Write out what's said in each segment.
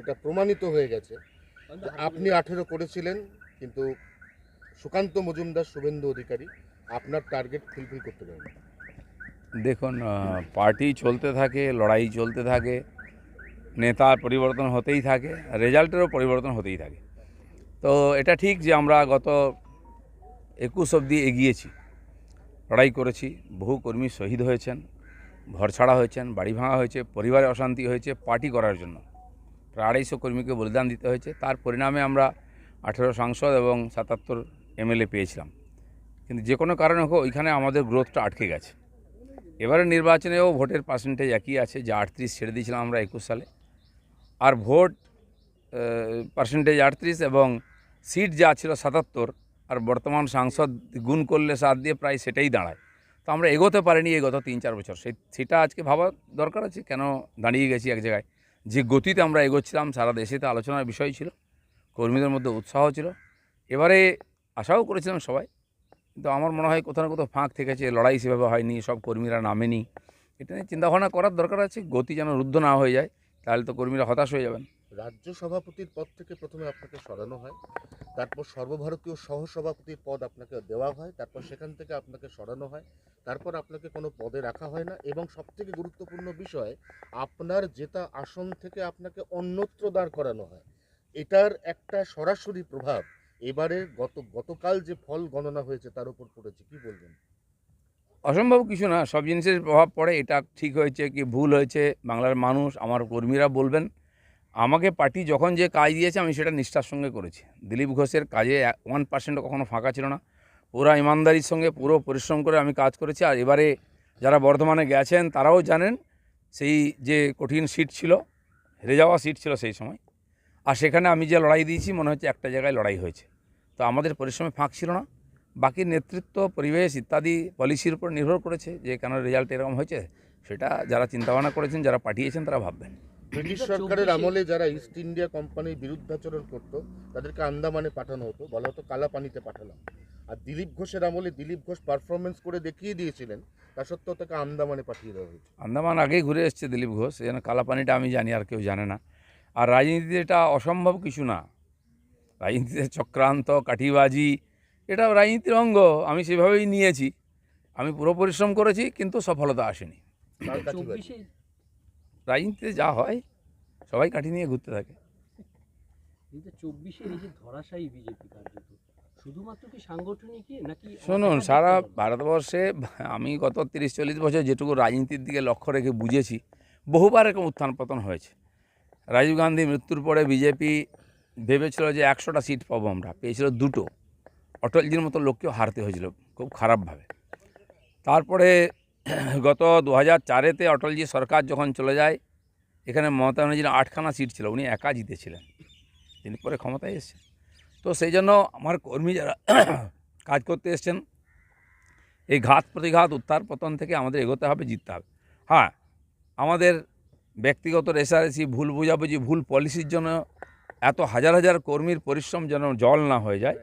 এটা প্রমাণিত হয়ে গেছে। আপনি আঠেরো করেছিলেন, কিন্তু সুকান্ত মজুমদার শুভেন্দু অধিকারী আপনার টার্গেট ফুলফিল করতে পারেন। দেখুন পার্টি চলতে থাকে, লড়াই চলতে থাকে নেতা পরিবর্তন হতেই থাকে রেজাল্টেরও পরিবর্তন হতেই থাকে। তো এটা ঠিক যে আমরা গত একুশ অবধি এগিয়েছি, লড়াই করেছি, বহু কর্মী শহীদ হয়েছেন ঘর ছাড়া হয়েছেন, বাড়ি ভাঙা হয়েছে, পরিবারে অশান্তি হয়েছে পার্টি করার জন্য। প্রায় আড়াইশো কর্মীকে বলিদান দিতে হয়েছে। তার পরিণামে আমরা আঠেরো সাংসদ এবং সাতাত্তর এমএলএ পেয়েছিলাম। কিন্তু যে কোনো কারণে হোক, ওইখানে আমাদের গ্রোথটা আটকে গেছে। এবারে নির্বাচনেও ভোটের পার্সেন্টেজ একই আছে, যে আটত্রিশ ছেড়ে দিয়েছিলাম আমরা একুশ সালে। আর ভোট পার্সেন্টেজ আটত্রিশ এবং সিট যা ছিল সাতাত্তর, আর বর্তমান সাংসদ গুণ করলে সাত দিয়ে প্রায় সেটাই দাঁড়ায়। তো আমরা এগোতে পারিনি এই গত তিন চার বছর। সেই, সেটা আজকে ভাবা দরকার আছে, কেন দাঁড়িয়ে গেছি এক জায়গায়? যে গতিতে আমরা এগোচ্ছিলাম, সারা দেশে তো আলোচনার বিষয় ছিল, কর্মীদের মধ্যে উৎসাহ ছিল। এবারে আশাও করেছিলাম সবাই, কিন্তু আমার মনে হয় কোথাও না কোথাও ফাঁক থেকেছে, লড়াই সেভাবে হয়নি, সব কর্মীরা নামেনি। এটা নিয়ে চিন্তাভাবনা করার দরকার আছে, গতি যেন রুদ্ধ না হয়ে যায়, তাহলে তো কর্মীরা হতাশ হয়ে যাবেন। রাজ্য সভাপতির পদ থেকে প্রথমে আপনাকে সরানো হয়, তারপর সর্বভারতীয় সহসভাপতির পদ আপনাকে দেওয়া হয়, তারপর সেখান থেকে আপনাকে সরানো হয়। তারপর আপনাকে কোনো পদে রাখা হয় না এবং সবথেকে গুরুত্বপূর্ণ বিষয়, আপনার জেতা আসন থেকে আপনাকে অন্যত্র দাঁড় করানো হয়। এটার একটা সরাসরি প্রভাব এবারে গত, গতকাল যে ফল গণনা হয়েছে তার উপর পড়েছে, কি বলবেন? অসম্ভব কিছু না, সব জিনিসের প্রভাব পড়ে, এটা ঠিক হয়েছে কি ভুল হয়েছে, বাংলার মানুষ, আমার কর্মীরা বলবেন। আমাকে পার্টি যখন যে কাজ দিয়েছে, আমি সেটা নিষ্ঠার সঙ্গে করেছি। দিলীপ ঘোষের কাজে ওয়ান পার্সেন্টও কখনো ফাঁকা ছিল না। পুরো ইমানদারির সঙ্গে পুরো পরিশ্রম করে আমি কাজ করেছি। আর এবারে যারা বর্ধমানে গেছেন, তারাও জানেন সেই যে কঠিন সিট ছিল, হেরে যাওয়া সিট ছিল সেই সময়। আর সেখানে আমি যে লড়াই দিয়েছি, মনে হচ্ছে একটা জায়গায় লড়াই হয়েছে। তো আমাদের পরিশ্রমে ফাঁক ছিল না। বাকি নেতৃত্ব, পরিবেশ ইত্যাদি পলিসির উপর নির্ভর করেছে যে কেন রেজাল্ট এরকম হয়েছে, সেটা যারা চিন্তাভাবনা করেছেন, যারা পাঠিয়েছেন, তারা ভাববেন। ব্রিটিশ সরকারের আমলে যারা ইস্ট ইন্ডিয়া কোম্পানির বিরুদ্ধাচরণ করতো তাদেরকে আন্দামানে পাঠানো হতো বলা হতো কালা পানিতে পাঠালাম। আর দিলীপ ঘোষের আমলে দিলীপ ঘোষ পারফরমেন্স করে দেখিয়ে দিয়েছিলেন তা সত্ত্বেও তাকে আন্দামানে পাঠিয়ে দেওয়া হয়েছে। আন্দামান আগেই ঘুরে এসছে দিলীপ ঘোষ যেন কালাপানিটা আমি জানি আর কেউ জানে না। আর রাজনীতিতে এটা অসম্ভব কিছু না। রাজনীতিতে চক্রান্ত কাঠিবাজি এটা রাজনীতির অঙ্গ আমি সেভাবেই নিয়েছি। আমি পুরো পরিশ্রম করেছি কিন্তু সফলতা আসেনি। রাজনীতিতে যা হয় সবাই কাঠি নিয়ে ঘুরতে থাকে। কিন্তু চব্বিশে এই যে ধরাশায়ী বিজেপি কার্যত শুধুমাত্র কি সাংগঠনিকই নাকি শুনুন সারা ভারতবর্ষে আমি গত তিরিশ চল্লিশ বছর যেটুকু রাজনীতির দিকে লক্ষ্য রেখে বুঝেছি বহুবার এরকম উত্থান পতন হয়েছে। রাজীব গান্ধী মৃত্যুর পরে বিজেপি ভেবেছিল যে একশোটা সিট পাবো আমরা পেয়েছিল দুটো। অটলজির মতো লোককেও হারতে হয়েছিল খুব খারাপভাবে। তারপরে গত দু হাজার চারেতে অটলজি সরকার যখন চলে যায়, এখানে মমতা ব্যানার্জির আটখানা সিট ছিল, উনি একা জিতেছিলেন। তিনি পরে ক্ষমতায় এসেছেন। তো সেই জন্য আমার কর্মী যারা কাজ করতে এসছেন, এই ঘাত প্রতিঘাত উত্তার পতন থেকে আমাদের এগোতে হবে, জিততে হবে। হ্যাঁ আমাদের ব্যক্তিগত রেসারেসি ভুল বোঝাবুঝি, ভুল পলিসির জন্য এত হাজার হাজার কর্মীর পরিশ্রম যেন জল না হয়ে যায়,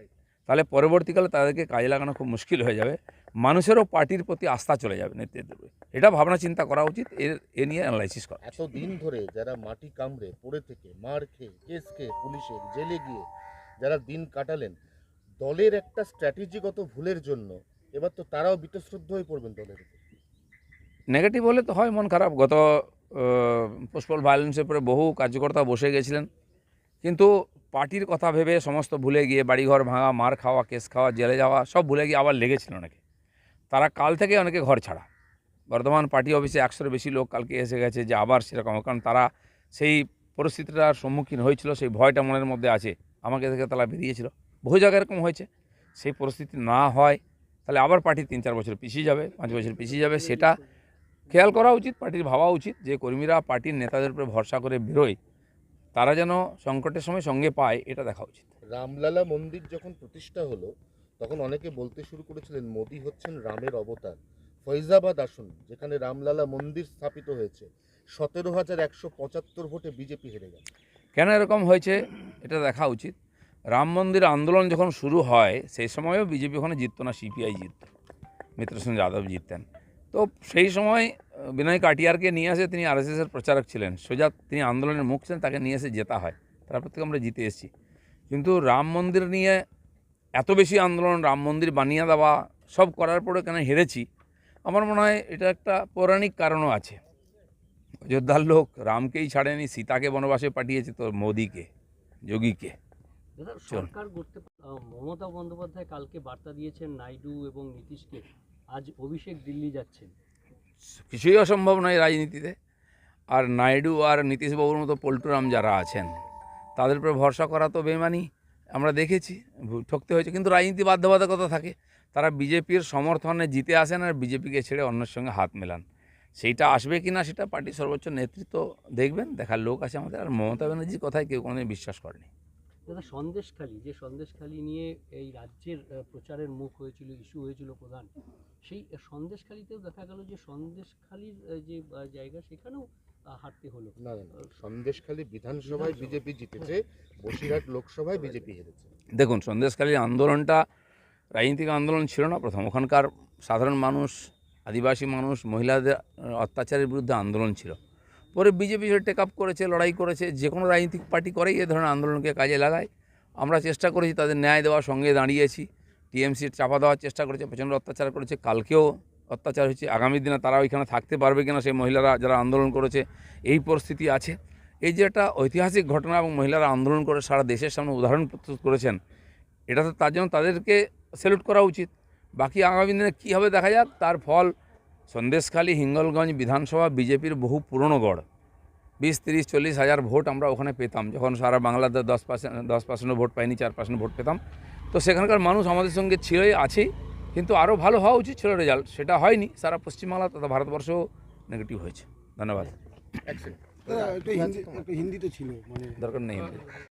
তাহলে পরবর্তীকালে তাদেরকে কাজে লাগানো খুব মুশকিল হয়ে যাবে। মানুষেরও পার্টির প্রতি আস্থা চলে যাবে নেতৃত্বের। এটা ভাবনা চিন্তা করা উচিত এর এ নিয়ে অ্যানালাইসিস করা। এত দিন ধরে যারা মাটি কামড়ে পড়ে থেকে মার খেয়ে কেস খেয়ে পুলিশের জেলে গিয়ে যারা দিন কাটালেন দলের একটা স্ট্র্যাটেজিগত ভুলের জন্য এবার তো তারাও বিতশ্রদ্ধ হয়ে পড়বেন দলের নেগেটিভ হলে তো হয় মন খারাপ। গত পুষ্পল ভায়োলেন্সের পরে বহু কার্যকর্তা বসে গেছিলেন। কিন্তু পার্টির কথা ভেবে সমস্ত ভুলে গিয়ে বাড়িঘর ভাঙা মার খাওয়া কেস খাওয়া জেলে যাওয়া সব ভুলে গিয়ে আবার লেগেছিল অনেকে। তারা কাল থেকে অনেকে ঘর ছাড়া। বর্ধমান পার্টি অফিসে একশোর বেশি লোক কালকে এসে গেছে যে আবার সেরকম, কারণ তারা সেই পরিস্থিতিটার সম্মুখীন হয়েছিল, সেই ভয়টা মনের মধ্যে আছে। আমাকে থেকে তারা বেরিয়েছিল। বহু জায়গায় এরকম হয়েছে। সেই পরিস্থিতি না হয়, তাহলে আবার পার্টি তিন চার বছর পিছিয়ে যাবে, পাঁচ বছর পিছিয়ে যাবে, সেটা খেয়াল করা উচিত, পার্টির ভাবা উচিত যে কর্মীরা পার্টির নেতাদের উপরে ভরসা করে বেরোয়, তারা যেন সংকটের সময় সঙ্গে পায়, এটা দেখা উচিত। রামলালা মন্দির যখন প্রতিষ্ঠা হলো তখন অনেকে বলতে শুরু করেছিলেন, মোদি হচ্ছেন রামের অবতার। ফৈজাবাদ আসন, যেখানে রামলালা মন্দির স্থাপিত হয়েছে। সতেরো হাজার একশো পঁচাত্তর ভোটে বিজেপি হেরে গেল। কেন এরকম হয়েছে? এটা দেখা উচিত। রাম মন্দির আন্দোলন যখন শুরু হয়, সেই সময়ও বিজেপি ওখানে জিততো না, সিপিআই জিতত। মিত্রসেন যাদব জিততেন। তো সেই সময় বিনয় কাটিয়ারকে নিয়ে আসে তিনি আরএসএসের প্রচারক ছিলেন। সোজা তিনি আন্দোলনের মুখ ছিলেন, তাকে নিয়ে এসে জেতা হয়। তারপর থেকে আমরা জিতে এসেছি। কিন্তু রাম মন্দির নিয়ে এত বেশি আন্দোলন রাম মন্দির বানিয়ে দেওয়া সব করার পরে কেন হেরেছি? আমার মনে হয় এটা একটা পৌরাণিক কারণও আছে। অযোধ্যার লোক রামকেই ছাড়েনি সীতাকে বনবাসে পাঠিয়েছে তো মোদিকে যোগীকে। সরকার করতে মমতা বন্দ্যোপাধ্যায় কালকে বার্তা দিয়েছেন নাইডু এবং নীতিশকে। আজ অভিষেক দিল্লি যাচ্ছেন। কিছুই অসম্ভব নয় রাজনীতিতে। আর নাইডু আর নীতিশবাবুর মতো পল্টুরাম যারা আছেন তাদের উপরে ভরসা করা তো বেমানি। আমরা দেখেছি ঠকতে হয়েছে। কিন্তু রাজনীতি বাধ্যবাধকতা থাকে। তারা বিজেপির সমর্থনে জিতে আসেন আর বিজেপিকে ছেড়ে অন্যের সঙ্গে হাত মেলান। সেইটা আসবে কি না সেটা পার্টির সর্বোচ্চ নেতৃত্ব দেখবেন, দেখার লোক আছে আমাদের। আর মমতা ব্যানার্জির কথায় কেউ কোনোদিন বিশ্বাস করেনি। দাদা, সন্দেশখালী, যে সন্দেশখালী নিয়ে এই রাজ্যের প্রচারের মুখ হয়েছিল, ইস্যু হয়েছিল প্রধান, সেই সন্দেশখালীতেও দেখা গেল যে সন্দেশখালীর যে জায়গা, সেখানেও হারতে হলো। না না সন্দেশখালী বিধানসভায় বিজেপি জিতেছে বসিরহাট লোকসভায় বিজেপি হেরেছে। দেখুন সন্দেশকালীন আন্দোলনটা রাজনীতিক আন্দোলন ছিল না প্রথম। ওখানকার সাধারণ মানুষ আদিবাসী মানুষ মহিলাদের অত্যাচারের বিরুদ্ধে আন্দোলন ছিল। পরে বিজেপি টেক আপ করেছে লড়াই করেছে যে কোনো রাজনৈতিক পার্টি করেই এ ধরনের আন্দোলনকে কাজে লাগায়। আমরা চেষ্টা করেছি তাদের ন্যায় দেওয়ার সঙ্গে দাঁড়িয়েছি। টিএমসি চাপা দেওয়ার চেষ্টা করেছে প্রচণ্ড অত্যাচার করেছে। কালকেও অত্যাচার হয়েছে, আগামী দিনে তারা ওইখানে থাকতে পারবে কিনা সেই মহিলারা যারা আন্দোলন করেছে, এই পরিস্থিতি আছে। এই যে একটা ঐতিহাসিক ঘটনা এবং মহিলারা আন্দোলন করে সারা দেশের সামনে উদাহরণ প্রস্তুত করেছেন, এটা তো তার জন্য তাদেরকে স্যালুট করা উচিত। বাকি আগামী দিনে কী হবে দেখা যাক, তার ফল সন্দেশখালী হিঙ্গলগঞ্জ বিধানসভা বিজেপির বহু পুরনো গড়। বিশ, তিরিশ, চল্লিশ হাজার ভোট আমরা ওখানে পেতাম, যখন সারা বাংলাতে দশ পার্সেন্ট, দশ পার্সেন্টও ভোট পাইনি, চার পার্সেন্ট ভোট পেতাম। তো সেখানকার মানুষ আমাদের সঙ্গে ছিলই, আছেই। কিন্তু আরও ভালো হওয়া উচিত ছিল রেজাল্ট সেটা হয়নি সারা পশ্চিমবাংলা তথা ভারতবর্ষও নেগেটিভ হয়েছে। ধন্যবাদ। হিন্দি তো ছিল মানে দরকার নেই।